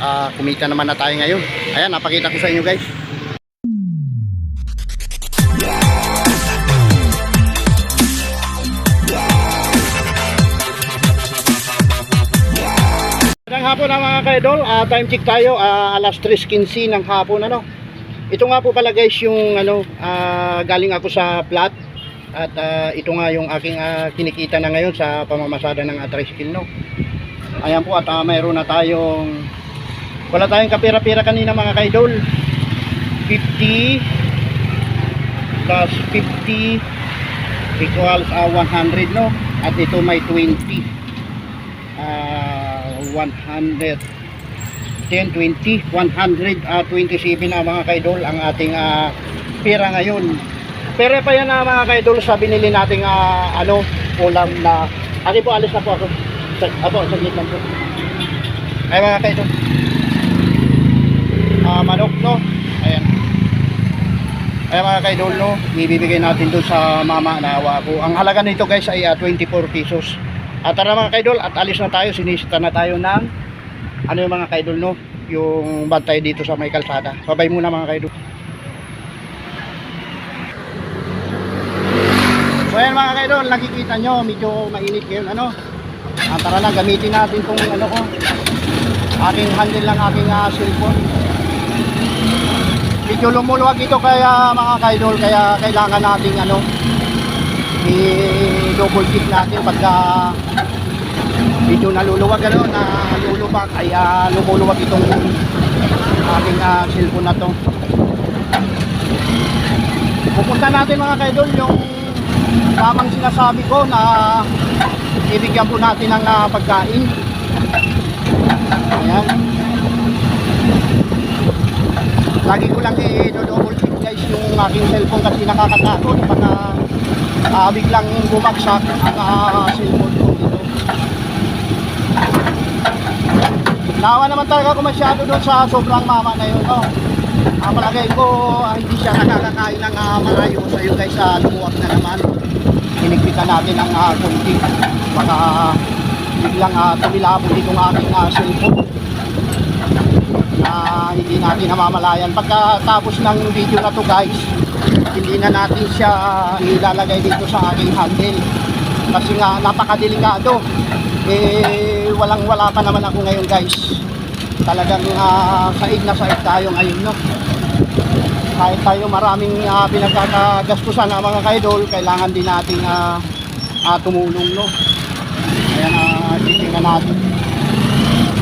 Ah, kumita naman na tayo ngayon. Ayan, napakita ko sa inyo guys. Magandang hapon na mga kaidol, Ah, time check tayo, Ah, alas 3.15 ng hapon ano. Ito nga po pala guys yung ano, ah, galing ako sa plat at ah, ito nga yung aking ah, kinikita na ngayon sa pamamasada ng uh, tricycle no. Ayan po at ah, mayroon na tayong wala tayong kapira-pira kanina mga kaidol. 50 plus 50 equals ah, 100 no. At ito may 20 ah 100 10, 20, 127 ah, mga kaidol ang ating ah, pera ngayon. Pero pa yan na mga kaidol sa binili nating ah, ano, ulam na Aki po, alis na po ako. Apo, saglit lang po. Ay mga kaidol. Ah, no? Ayan. Ay mga kaidol, no? Ibibigay natin doon sa mama na awa ko. Ang halaga nito guys ay ah, 24 pesos. At tara mga kaidol, at alis na tayo. Sinisita na tayo ng ano yung mga kaidol no yung bantay dito sa may kalsada babay muna mga kaidol so ayan mga kaidol nakikita nyo medyo mainit ngayon ano ah, tara na gamitin natin tong ano ko aking handle lang aking uh, cellphone medyo lumuluwag ito kaya mga kaidol kaya kailangan nating ano i-double check natin pagka medyo naluluwag ano, na lulubak ay uh, lumuluwag itong aking uh, cellphone na to. Pupunta natin mga kaidol yung tamang sinasabi ko na ibigyan po natin ng uh, pagkain. Ayan lagi ko lang i-double check guys yung aking cellphone kasi nakakatakot baka uh, biglang bumagsak ang uh, cellphone ko dito Nawa naman talaga ako masyado doon sa sobrang mama na yun, no? Ang palagay ko, ah, hindi siya nakakakain ng uh, maayos. Ayun guys, uh, lumuwag na naman. Hinigpitan natin ng uh, kunti. Baka biglang uh, tumilabog itong aking uh, cellphone. Na hindi natin namamalayan. Pagkatapos ng video na to guys, hindi na natin siya ilalagay dito sa aking handle. Kasi nga napakadelikado. Eh, walang wala pa naman ako ngayon guys talagang uh, saig na saig tayo ngayon no kahit tayo maraming uh, pinagkakagastusan na mga kaidol kailangan din natin uh, uh, tumulong no ayan uh, titingnan natin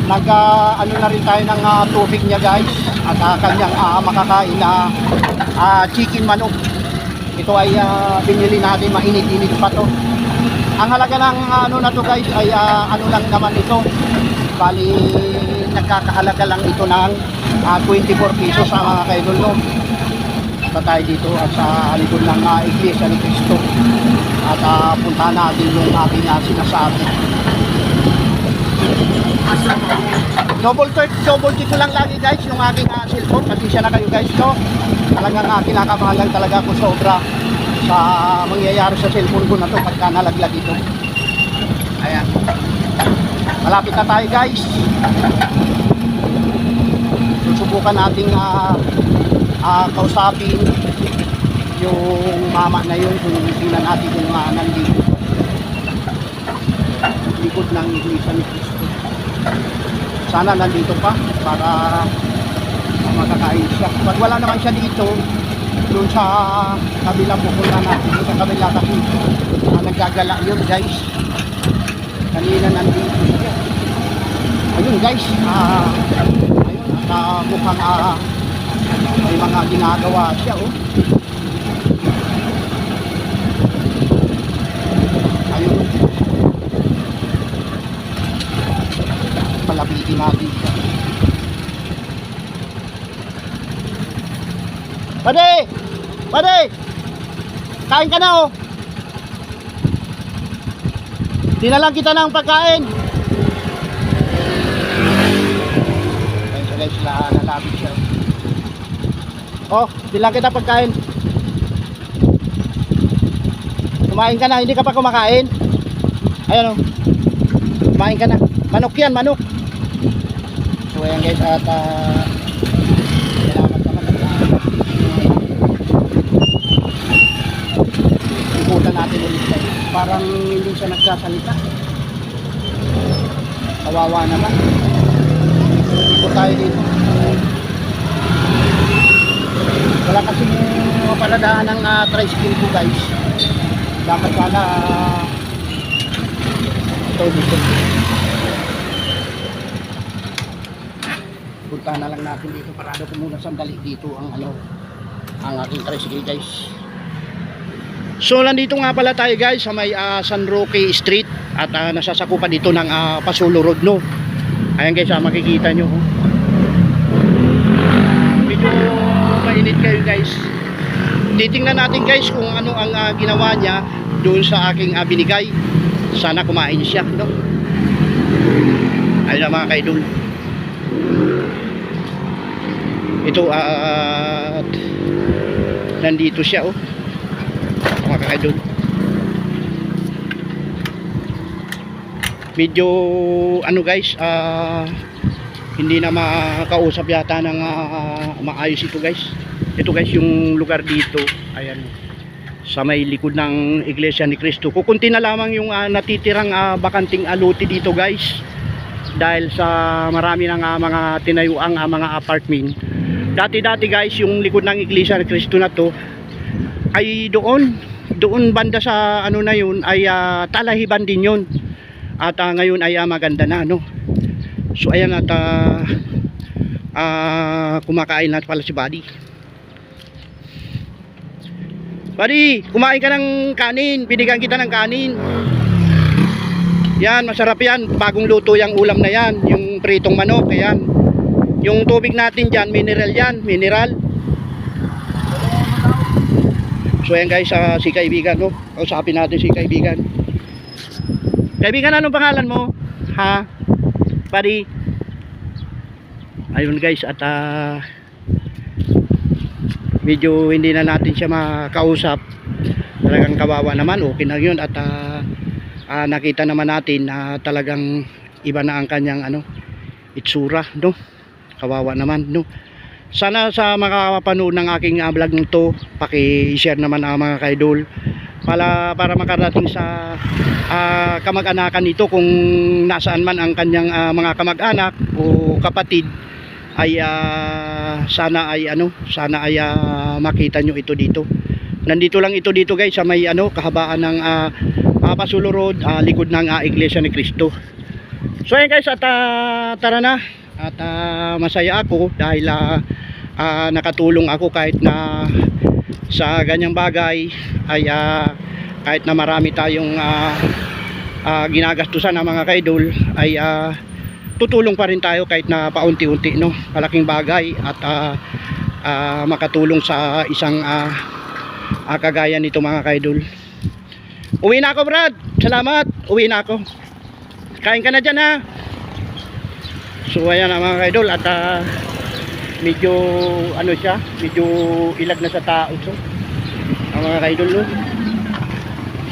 nag uh, ano na rin tayo ng uh, tubig niya guys. At uh, kanyang uh, makakain na uh, chicken manok. Ito ay uh, binili natin mainit-init pa to. Ang halaga ng ano na to guys ay uh, ano lang naman ito. Bali nagkakahalaga lang ito ng uh, 24 pesos sa mga kaidol no sa tayo dito at sa likod ng uh, iglesia ni Cristo. At uh, punta natin yung ating uh, sinasabi double check double ko lang lagi guys yung aking uh, cellphone. Kasi siya na kayo guys no? Talagang uh, kinakabahalan talaga ako sobra sa mangyayari sa cellphone ko na to pagka nalaglag ito. Ayan. Malapit na tayo guys. Susubukan nating uh, uh, kausapin yung mama na yun kung tingnan natin kung uh, nandito. Likod ng iglesia ni sana nandito pa para makakain siya. Pag wala naman siya dito doon sa kabilang pupunta natin sa kabila kasi uh, naggagala yun guys. Kanina nandito siya. Ayun guys ah ayun at uh, mukhang uh, may mga ginagawa siya oh ayun natin siya Pade! Pade! Kain ka na oh. Dinalang kita ng pagkain. Ayun guys, na nalapit siya. Oh, dilang kita pagkain. Kumain ka na, hindi ka pa kumakain. Ayan oh. Kumain ka na. Manok yan, manok. So ayan guys, at ah, salamat naman at ah, ikutan natin ulit guys. Parang hindi siya nagsasalita. Kawawa naman. Ikot tayo dito. Wala kasi paladaan ng uh, tricycle ko guys. Dapat sana ah, ito dito. Punta na lang natin dito. Parado ko muna sandali dito ang ano ang aking tricycle guys. So nandito nga pala tayo guys sa may ah, San Roque Street at ah, nasasakupan dito ng ah, Pasulo Road no. Ayan guys, ah, makikita nyo. oh. Medyo mainit kayo guys. Titingnan natin guys kung ano ang ah, ginawa niya doon sa aking ah, binigay. Sana kumain siya, no? Ayun na mga kaidol. Ito at nandito siya oh. Mga kaidol. Medyo ano guys, ah hindi na makausap yata ng ah, maayos ito guys. Ito guys yung lugar dito. Ayan sa may likod ng Iglesia ni Cristo. Kukunti na lamang yung ah, natitirang ah, bakanting aluti dito guys. Dahil sa marami ng ah, mga tinayuang ah, mga apartment. Dati-dati guys, yung likod ng Iglesia ni Cristo na to ay doon, doon banda sa ano na yun ay ah, talahiban din yun. At ah, ngayon ay ah, maganda na no. So ayan at ah, ah, kumakain na pala si Buddy. Buddy, kumain ka ng kanin. Binigyan kita ng kanin. Yan, masarap yan. Bagong luto yung ulam na yan. Yung pritong manok, yan. Yung tubig natin dyan, mineral yan. Mineral. So yan guys, ah, si kaibigan, no? Kausapin natin si kaibigan. Kaibigan, anong pangalan mo? Ha? Buddy? Ayun guys, at ah, medyo hindi na natin siya makausap talagang kawawa naman okay na yun at ah, ah, nakita naman natin na talagang iba na ang kanyang ano itsura no kawawa naman no? Sana sa makapanood ng aking uh, vlog nito paki-share naman ang mga kaidol para, para makarating sa ah, kamag-anakan nito kung nasaan man ang kanyang ah, mga kamag-anak o kapatid ay ah, sana ay ano sana ay ah, makita nyo ito dito. Nandito lang ito dito guys sa may ano kahabaan ng uh, Pasulo Road ah, likod ng ah, Iglesia ni Cristo. So ayan guys at ah, tara na at ah, masaya ako dahil ah, ah, nakatulong ako kahit na sa ganyang bagay ay ah, kahit na marami tayong ah, ah, ginagastusan ng mga kaidol ay ah, tutulong pa rin tayo kahit na paunti-unti no? Malaking bagay at ah, ah, makatulong sa isang ah, ah, kagaya nito mga kaidol. Uwi na ako Brad! Salamat! Uwi na ako. Kain ka na dyan ha so ayan mga kaidol at ah, medyo ano siya medyo ilag na sa tao so ang mga kaidol no?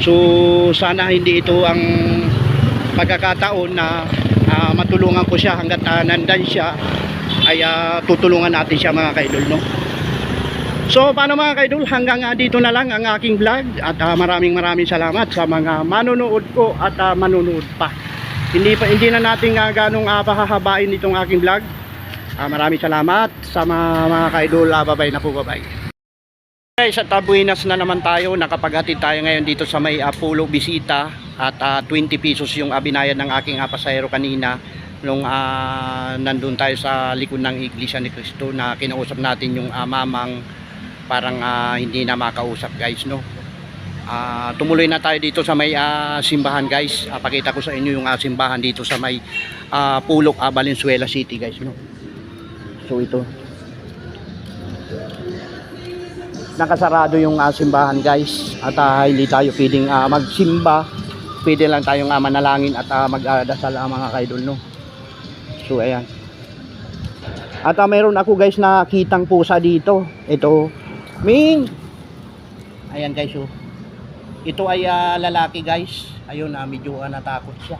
So sana hindi ito ang pagkakataon na ah, matulungan ko siya hanggat ah, nandan siya ay ah, tutulungan natin siya mga kaidol no? So paano mga kaidol? Hanggang ah, dito na lang ang aking vlog at ah, maraming maraming salamat sa mga manonood ko at ah, manonood pa. Hindi pa hindi na natin uh, ganong uh, pahahabain itong aking vlog. Ah, maraming salamat sa mga, mga kaidol. Uh, bye na po bye. Guys, at uh, na naman tayo. Nakapaghatid tayo ngayon dito sa may uh, Bisita at ah, 20 pesos yung uh, ng aking uh, pasahero kanina nung ah, nandun tayo sa likod ng Iglesia ni Cristo na kinausap natin yung ah, mamang parang ah, hindi na makausap guys no Ah, tumuloy na tayo dito sa may ah, simbahan guys. Ah, pakita ko sa inyo yung ah, simbahan dito sa may ah, Pulok ah, Valenzuela City guys no? So ito. Nakasarado yung ah, simbahan guys. At ah, hindi tayo pwedeng ah, magsimba. Pwede lang tayong ah, manalangin at ah, magdasal ang mga kaidol no? So ayan. At ah, meron ako guys na kitang pusa dito. Ito. Ming! Ayan guys oh ito ay ah, lalaki guys. Ayun ah, medyo ah, natakot siya.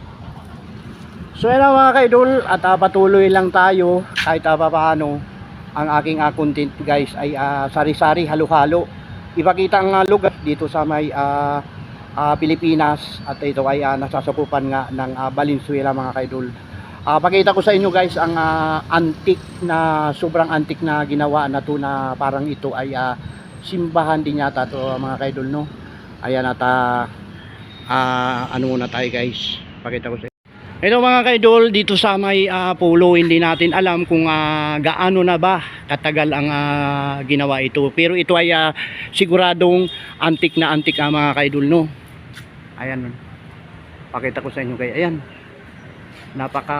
So ayan ah, mga kaidol at ah, patuloy lang tayo kahit ah, paano ang aking ah, content guys ay ah, sari-sari halo-halo. Ipakita ang ah, lugar dito sa may ah, ah, Pilipinas at ito ay ah, nasasakupan nga ng ah, Valenzuela mga kaidol. Ah, pakita ko sa inyo guys ang ah, antik na sobrang antik na ginawa na to na parang ito ay ah, simbahan din yata to mga kaidol no ayan at ah, ano muna tayo guys pakita ko sa ito mga kaidol, dito sa may ah, pulo hindi natin alam kung ah, gaano na ba katagal ang ah, ginawa ito. Pero ito ay ah, siguradong antik na antik ang mga kaidol no. Ayan. Pakita ko sa inyo kay ayan. Napaka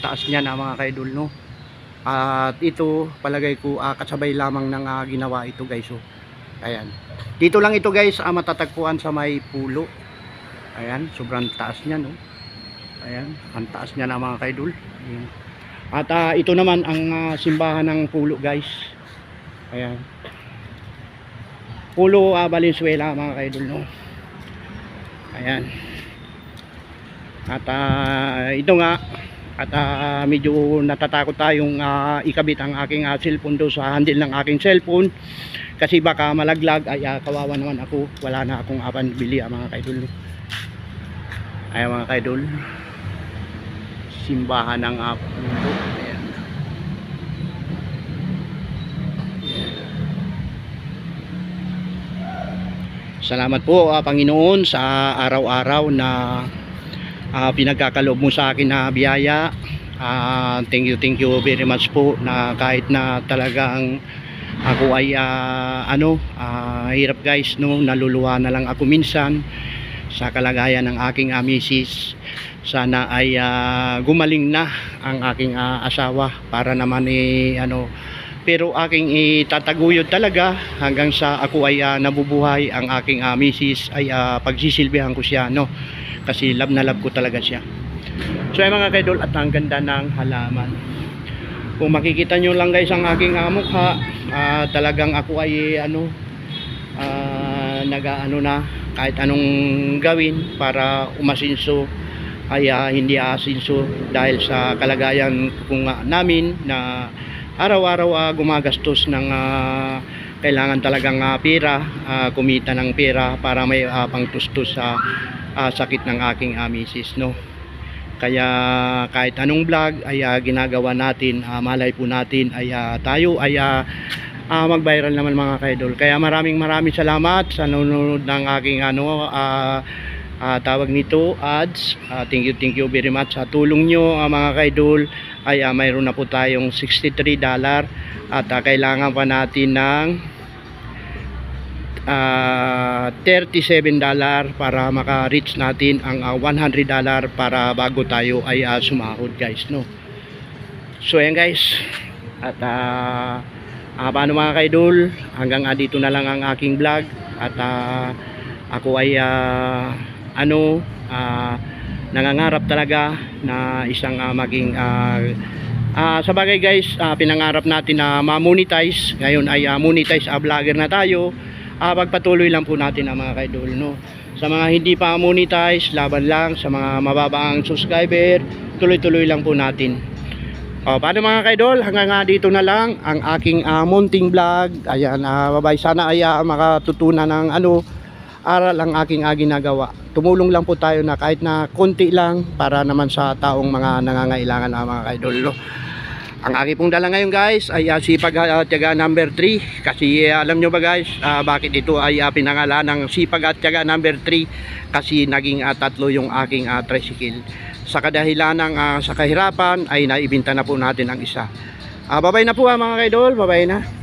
taas niya na mga kaidol no. At ito palagay ko ah, kasabay lamang ng ah, ginawa ito guys. So, ayan. Dito lang ito guys ah, matatagpuan sa may pulo. Ayan, sobrang taas niya no. Ayan, ang taas niya na mga kaidol. Ayan. At ah, ito naman ang ah, simbahan ng Pulo guys. Ayan. Pulo ah, Valenzuela mga kaidol no. Ayan. At ah, ito nga at ah, medyo natatakot tayong ah, ikabit ang aking ah, cellphone do sa handle ng aking cellphone kasi baka malaglag ay ah, kawawa naman ako wala na akong apan bili ah, mga kaidol ay mga kaidol simbahan ng Apo. Ayan. Salamat po ah, Panginoon sa araw-araw na ah, pinagkakaloob mo sa akin na biyaya. Ah, thank you, thank you very much po na kahit na talagang ako ay ah, ano, ah, hirap guys no, naluluwa na lang ako minsan sa kalagayan ng aking ah, misis sana ay ah, gumaling na ang aking ah, asawa para naman eh, ano pero aking itataguyod talaga hanggang sa ako ay ah, nabubuhay. Ang aking ah, misis ay ah, pagsisilbihan ko siya no? Kasi love na love ko talaga siya. So ay mga kaidol at ang ganda ng halaman. Kung makikita nyo lang guys ang aking ah, mukha ah, talagang ako ay ano ah, nag-ano na kahit anong gawin para umasinso ay ah, hindi aasinso dahil sa kalagayan kung ah, namin na araw-araw ah, gumagastos ng ah, kailangan talagang ah, pera, ah, kumita ng pera para may ah, pangtustos sa ah, sakit ng aking ah, misis no. Kaya kahit anong vlog ay ah, ginagawa natin, ah, malay po natin ay ah, tayo ay ah, ah, mag-viral naman mga kaidol. Kaya maraming maraming salamat sa nanonood ng aking ano ah, ah, tawag nito ads. Ah, thank you thank you very much sa tulong nyo ah, mga kaidol. Ay ah, mayroon na po tayong 63 dollar at ah, kailangan pa natin ng ah, 37 dollar para maka-reach natin ang ah, 100 dollar para bago tayo ay ah, sumahod guys no. So ayan guys. At ah Ah, paano mga kaidol, hanggang ah, dito na lang ang aking vlog at ah, ako ay ah, ano ah, nangangarap talaga na isang ah, maging ah, ah, sa bagay guys, ah, pinangarap natin na ma-monetize. Ngayon ay ah, monetize ah, vlogger na tayo. Ah, pagpatuloy lang po natin ang mga kaidol no. Sa mga hindi pa monetize, laban lang sa mga mababaang subscriber, tuloy-tuloy lang po natin. O, paano mga kaidol, hanggang nga dito na lang ang aking ah, munting vlog. Ayan, uh, babay. Sana ay ah, makatutunan ng ano, aral ang aking ah, ginagawa. Tumulong lang po tayo na kahit na konti lang para naman sa taong mga nangangailangan ah, mga kaidol. No? Ang aking pong dala ngayon guys ay uh, sipag at tiyaga number 3 kasi ah, alam nyo ba guys ah, bakit ito ay ah, pinangalan ng sipag at tiyaga number 3 kasi naging ah, tatlo yung aking ah, tricycle sa kadahilan ng ah, sa kahirapan ay naibinta na po natin ang isa. Ah, babay na po ah, mga kaidol, babay na.